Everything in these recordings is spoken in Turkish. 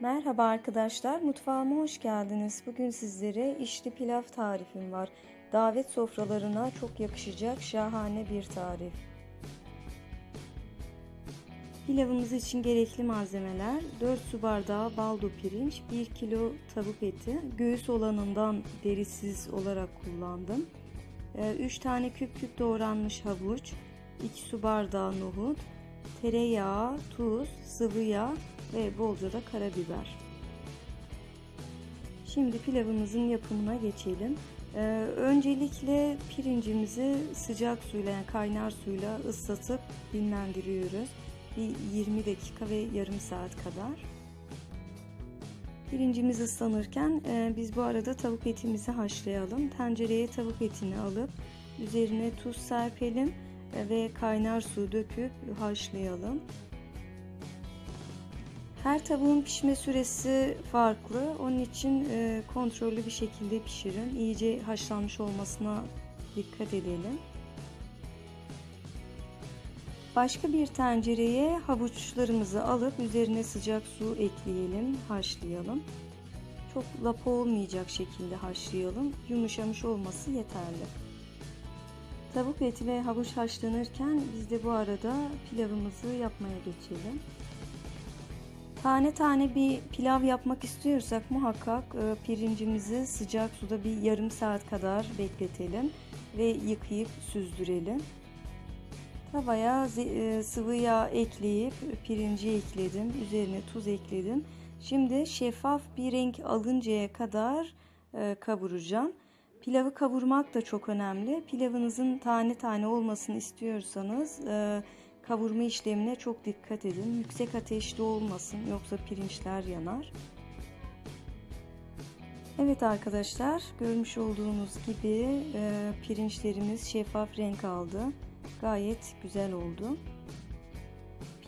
Merhaba arkadaşlar, mutfağıma hoş geldiniz. Bugün sizlere içli pilav tarifim var. Davet sofralarına çok yakışacak şahane bir tarif. Pilavımız için gerekli malzemeler 4 su bardağı baldo pirinç, 1 kilo tavuk eti, göğüs olanından derisiz olarak kullandım. 3 tane küp küp doğranmış havuç, 2 su bardağı nohut, tereyağı, tuz, sıvı yağ ve bolca da karabiber. Şimdi pilavımızın yapımına geçelim. Ee, öncelikle pirincimizi sıcak suyla yani kaynar suyla ıslatıp dinlendiriyoruz. Bir 20 dakika ve yarım saat kadar. Pirincimiz ıslanırken e, biz bu arada tavuk etimizi haşlayalım. Tencereye tavuk etini alıp üzerine tuz serpelim e, ve kaynar su döküp haşlayalım. Her tavuğun pişme süresi farklı. Onun için e, kontrollü bir şekilde pişirin. İyice haşlanmış olmasına dikkat edelim. Başka bir tencereye havuçlarımızı alıp üzerine sıcak su ekleyelim, haşlayalım. Çok lapa olmayacak şekilde haşlayalım. Yumuşamış olması yeterli. Tavuk eti ve havuç haşlanırken biz de bu arada pilavımızı yapmaya geçelim. Tane tane bir pilav yapmak istiyorsak muhakkak e, pirincimizi sıcak suda bir yarım saat kadar bekletelim ve yıkayıp süzdürelim. Tavaya e, sıvı yağ ekleyip pirinci ekledim. Üzerine tuz ekledim. Şimdi şeffaf bir renk alıncaya kadar e, kavuracağım. Pilavı kavurmak da çok önemli. Pilavınızın tane tane olmasını istiyorsanız kavurma işlemine çok dikkat edin. Yüksek ateşte olmasın yoksa pirinçler yanar. Evet arkadaşlar görmüş olduğunuz gibi e, pirinçlerimiz şeffaf renk aldı. Gayet güzel oldu.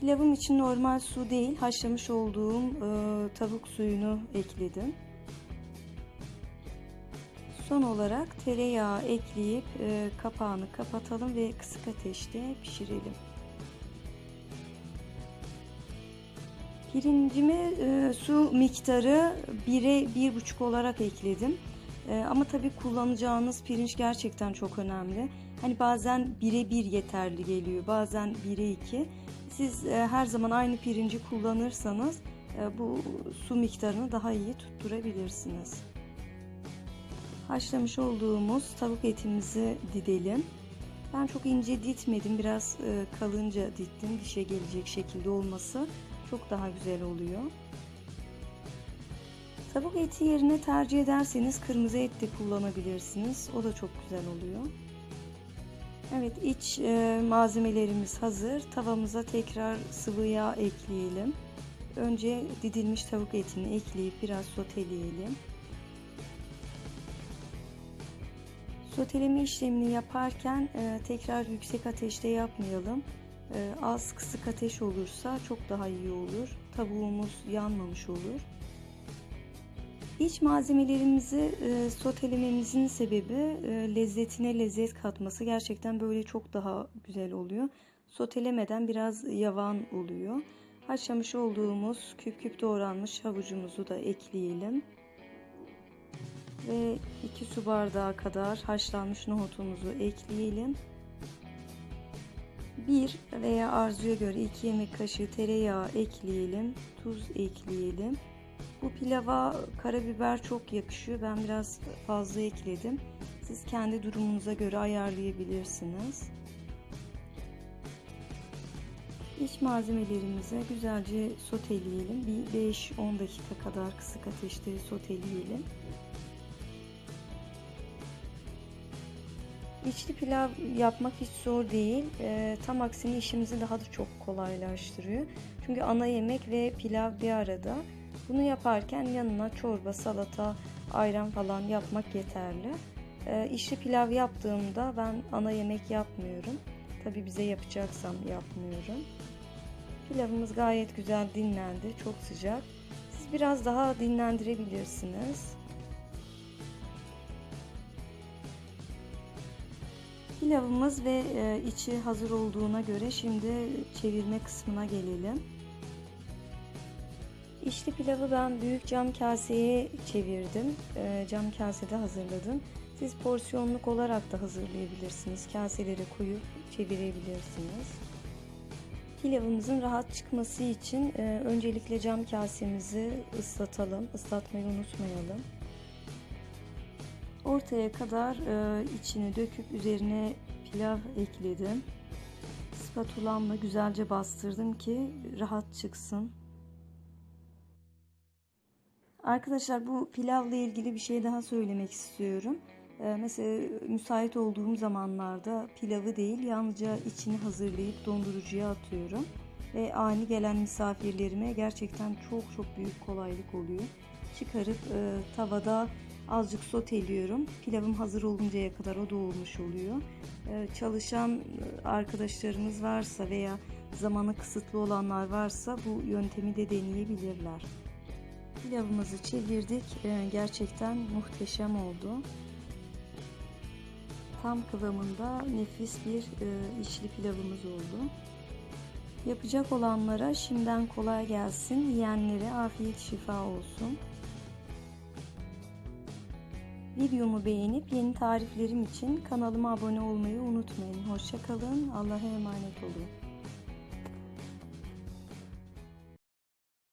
Pilavım için normal su değil haşlamış olduğum e, tavuk suyunu ekledim. Son olarak tereyağı ekleyip e, kapağını kapatalım ve kısık ateşte pişirelim. Pirincimi e, su miktarı 1'e 1,5 olarak ekledim. E, ama tabii kullanacağınız pirinç gerçekten çok önemli. Hani bazen 1'e 1 yeterli geliyor, bazen 1'e 2. Siz e, her zaman aynı pirinci kullanırsanız e, bu su miktarını daha iyi tutturabilirsiniz. Haşlamış olduğumuz tavuk etimizi didelim. Ben çok ince ditmedim, biraz e, kalınca dittim dişe gelecek şekilde olması çok daha güzel oluyor. Tavuk eti yerine tercih ederseniz kırmızı et de kullanabilirsiniz. O da çok güzel oluyor. Evet iç e, malzemelerimiz hazır. Tavamıza tekrar sıvı yağ ekleyelim. Önce didilmiş tavuk etini ekleyip biraz soteleyelim. Soteleme işlemini yaparken e, tekrar yüksek ateşte yapmayalım. Ee, az kısık ateş olursa çok daha iyi olur. Tavuğumuz yanmamış olur. İç malzemelerimizi e, sotelememizin sebebi e, lezzetine lezzet katması. Gerçekten böyle çok daha güzel oluyor. Sotelemeden biraz yavan oluyor. Haşlamış olduğumuz küp küp doğranmış havucumuzu da ekleyelim. Ve 2 su bardağı kadar haşlanmış nohutumuzu ekleyelim. 1 veya arzuya göre 2 yemek kaşığı tereyağı ekleyelim. Tuz ekleyelim. Bu pilava karabiber çok yakışıyor. Ben biraz fazla ekledim. Siz kendi durumunuza göre ayarlayabilirsiniz. İç malzemelerimizi güzelce soteleyelim. Bir 5-10 dakika kadar kısık ateşte soteleyelim. İçli pilav yapmak hiç zor değil. E, tam aksine işimizi daha da çok kolaylaştırıyor. Çünkü ana yemek ve pilav bir arada. Bunu yaparken yanına çorba, salata, ayran falan yapmak yeterli. E, içli pilav yaptığımda ben ana yemek yapmıyorum. Tabi bize yapacaksam yapmıyorum. Pilavımız gayet güzel dinlendi. Çok sıcak. Siz biraz daha dinlendirebilirsiniz. Pilavımız ve e, içi hazır olduğuna göre şimdi çevirme kısmına gelelim. İçli pilavı ben büyük cam kaseye çevirdim. Ee, cam kasede hazırladım. Siz porsiyonluk olarak da hazırlayabilirsiniz. Kaselere koyup çevirebilirsiniz. Pilavımızın rahat çıkması için e, öncelikle cam kasemizi ıslatalım. Islatmayı unutmayalım. Ortaya kadar e, içini döküp üzerine pilav ekledim. Spatulamla güzelce bastırdım ki rahat çıksın. Arkadaşlar bu pilavla ilgili bir şey daha söylemek istiyorum. Ee, mesela müsait olduğum zamanlarda pilavı değil yalnızca içini hazırlayıp dondurucuya atıyorum. Ve ani gelen misafirlerime gerçekten çok çok büyük kolaylık oluyor. Çıkarıp e, tavada azıcık soteliyorum. Pilavım hazır oluncaya kadar o da olmuş oluyor. Ee, çalışan arkadaşlarımız varsa veya zamanı kısıtlı olanlar varsa bu yöntemi de deneyebilirler. Pilavımızı çevirdik. Ee, gerçekten muhteşem oldu. Tam kıvamında nefis bir e, içli pilavımız oldu. Yapacak olanlara şimdiden kolay gelsin. Yiyenlere afiyet şifa olsun. Videomu beğenip yeni tariflerim için kanalıma abone olmayı unutmayın. Hoşçakalın. Allah'a emanet olun.